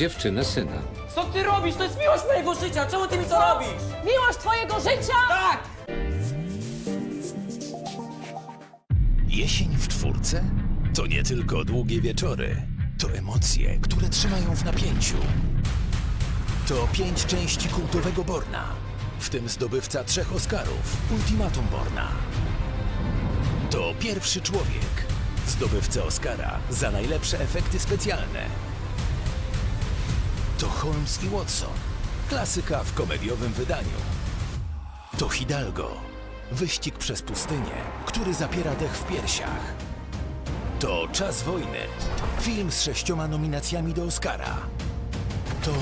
dziewczynę syna. Co ty robisz? To jest miłość mojego życia! Czemu ty mi to robisz? Miłość twojego życia? Tak! Jesień w czwórce? To nie tylko długie wieczory. To emocje, które trzymają w napięciu. To pięć części kultowego Borna, w tym zdobywca trzech Oscarów, Ultimatum Borna. To pierwszy człowiek, zdobywca Oscara za najlepsze efekty specjalne. To Holmes i Watson, klasyka w komediowym wydaniu. To Hidalgo, wyścig przez pustynię, który zapiera dech w piersiach. To Czas wojny, film z sześcioma nominacjami do Oscara. To.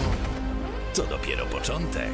to dopiero początek.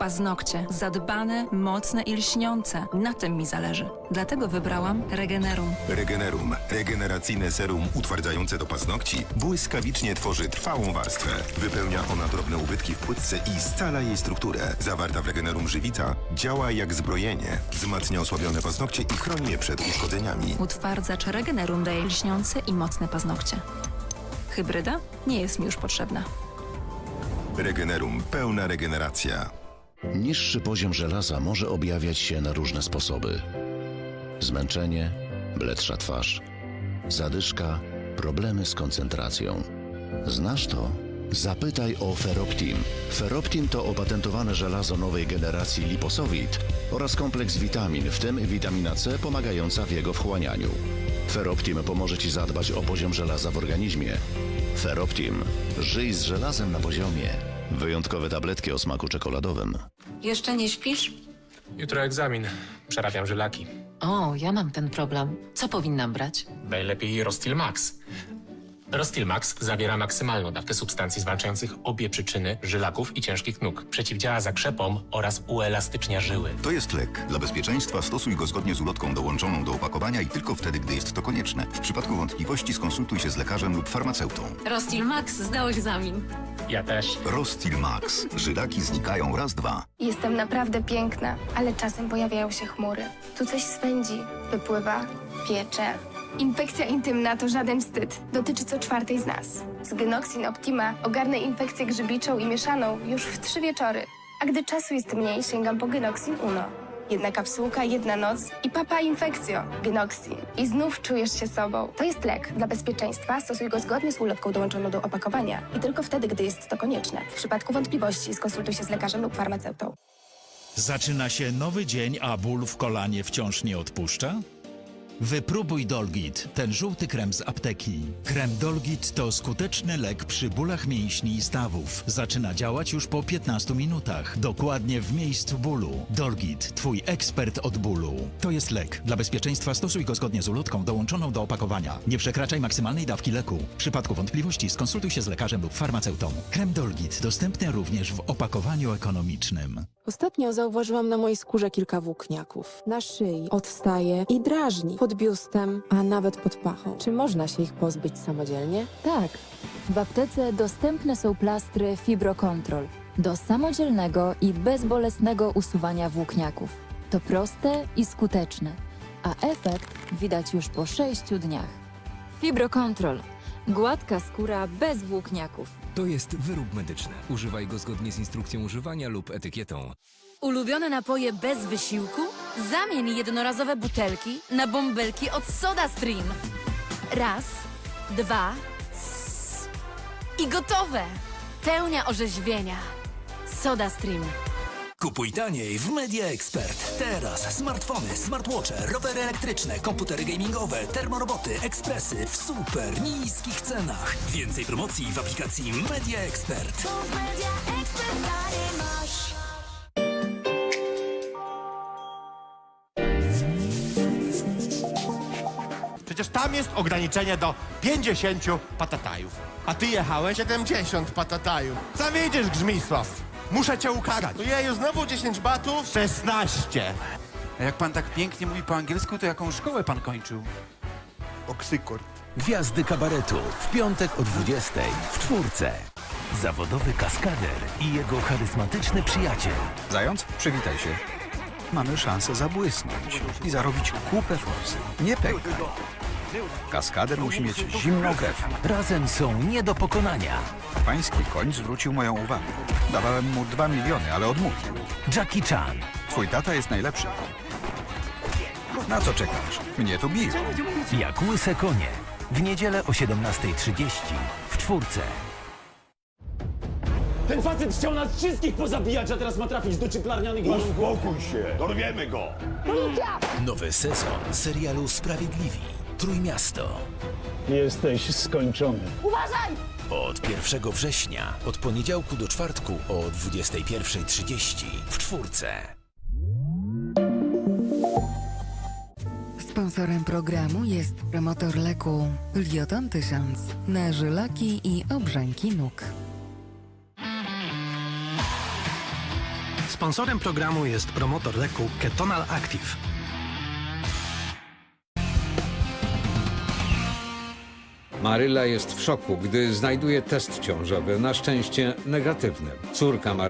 Paznokcie zadbane, mocne i lśniące. Na tym mi zależy. Dlatego wybrałam Regenerum. Regenerum. Regeneracyjne serum utwardzające do paznokci błyskawicznie tworzy trwałą warstwę. Wypełnia ona drobne ubytki w płytce i scala jej strukturę. Zawarta w Regenerum żywica działa jak zbrojenie. Wzmacnia osłabione paznokcie i chroni je przed uszkodzeniami. Utwardzacz Regenerum daje lśniące i mocne paznokcie. Hybryda nie jest mi już potrzebna. Regenerum. Pełna regeneracja. Niższy poziom żelaza może objawiać się na różne sposoby. Zmęczenie, bledsza twarz, zadyszka, problemy z koncentracją. Znasz to? Zapytaj o Feroptim. Feroptim to opatentowane żelazo nowej generacji liposowid oraz kompleks witamin, w tym witamina C pomagająca w jego wchłanianiu. Feroptim pomoże Ci zadbać o poziom żelaza w organizmie. Feroptim. Żyj z żelazem na poziomie. Wyjątkowe tabletki o smaku czekoladowym. Jeszcze nie śpisz? Jutro egzamin. Przerabiam żylaki. O, ja mam ten problem. Co powinnam brać? Najlepiej Rostil Max. Rostil Max zawiera maksymalną dawkę substancji zwalczających obie przyczyny żylaków i ciężkich nóg. Przeciwdziała zakrzepom oraz uelastycznia żyły. To jest lek. Dla bezpieczeństwa stosuj go zgodnie z ulotką dołączoną do opakowania i tylko wtedy, gdy jest to konieczne. W przypadku wątpliwości skonsultuj się z lekarzem lub farmaceutą. Rostil Max, zdałeś egzamin. Ja też. Rostil Max. Żylaki znikają raz, dwa. Jestem naprawdę piękna, ale czasem pojawiają się chmury. Tu coś swędzi, wypływa, piecze. Infekcja intymna to żaden wstyd. Dotyczy co czwartej z nas. Z Genoxin Optima ogarnę infekcję grzybiczą i mieszaną już w trzy wieczory. A gdy czasu jest mniej, sięgam po Genoxin Uno. Jedna kapsułka, jedna noc i papa infekcjo. Genoxin. I znów czujesz się sobą. To jest lek. Dla bezpieczeństwa stosuj go zgodnie z ulotką dołączoną do opakowania i tylko wtedy, gdy jest to konieczne. W przypadku wątpliwości skonsultuj się z lekarzem lub farmaceutą. Zaczyna się nowy dzień, a ból w kolanie wciąż nie odpuszcza? Wypróbuj Dolgit, ten żółty krem z apteki. Krem Dolgit to skuteczny lek przy bólach mięśni i stawów. Zaczyna działać już po 15 minutach, dokładnie w miejscu bólu. Dolgit, twój ekspert od bólu. To jest lek. Dla bezpieczeństwa stosuj go zgodnie z ulotką dołączoną do opakowania. Nie przekraczaj maksymalnej dawki leku. W przypadku wątpliwości skonsultuj się z lekarzem lub farmaceutą. Krem Dolgit dostępny również w opakowaniu ekonomicznym. Ostatnio zauważyłam na mojej skórze kilka włókniaków. Na szyi odstaje i drażni. Pod biustem, a nawet pod pachą. Czy można się ich pozbyć samodzielnie? Tak. W aptece dostępne są plastry Fibrocontrol do samodzielnego i bezbolesnego usuwania włókniaków. To proste i skuteczne, a efekt widać już po 6 dniach. Fibrocontrol. Gładka skóra bez włókniaków. To jest wyrób medyczny. Używaj go zgodnie z instrukcją używania lub etykietą. Ulubione napoje bez wysiłku? Zamień jednorazowe butelki na bąbelki od SodaStream. Raz, dwa, i gotowe! Pełnia orzeźwienia. SodaStream. Kupuj taniej w Media Expert. Teraz smartfony, smartwatche, rowery elektryczne, komputery gamingowe, termoroboty, ekspresy w super niskich cenach. Więcej promocji w aplikacji Media Expert. Przecież tam jest ograniczenie do 50 patatajów. A ty jechałeś? 70 patatajów. Zawiedziesz, Grzmisław! Muszę cię ukarać. Jeju, znowu 10 batów? 16. A jak pan tak pięknie mówi po angielsku, to jaką szkołę pan kończył? Oksykord. Gwiazdy kabaretu w piątek o 20 w czwórce. zawodowy kaskader i jego charyzmatyczny przyjaciel. Zając, przywitaj się. Mamy szansę zabłysnąć i zarobić kupę forsy. Nie pękaj. Kaskader musi mieć zimną krew. Razem są nie do pokonania. Pański koń zwrócił moją uwagę. Dawałem mu dwa miliony, ale odmówił. Jackie Chan. Twój tata jest najlepszy. Na co czekasz? Mnie tu biją. Jak łyse konie. W niedzielę o 17.30 w czwórce. Ten facet chciał nas wszystkich pozabijać, a teraz ma trafić do czyklarnianych warunków. Uspokój się, dorwiemy go. Nowy sezon serialu Sprawiedliwi. Trójmiasto. Jesteś skończony. Od 1 września, od poniedziałku do czwartku o 21.30 w czwórce. Sponsorem programu jest promotor leku Lioton 1000 na żylaki i obrzęki nóg. Sponsorem programu jest promotor leku Ketonal Active. Maryla jest w szoku, gdy znajduje test ciążowy, na szczęście negatywny. Córka Maryli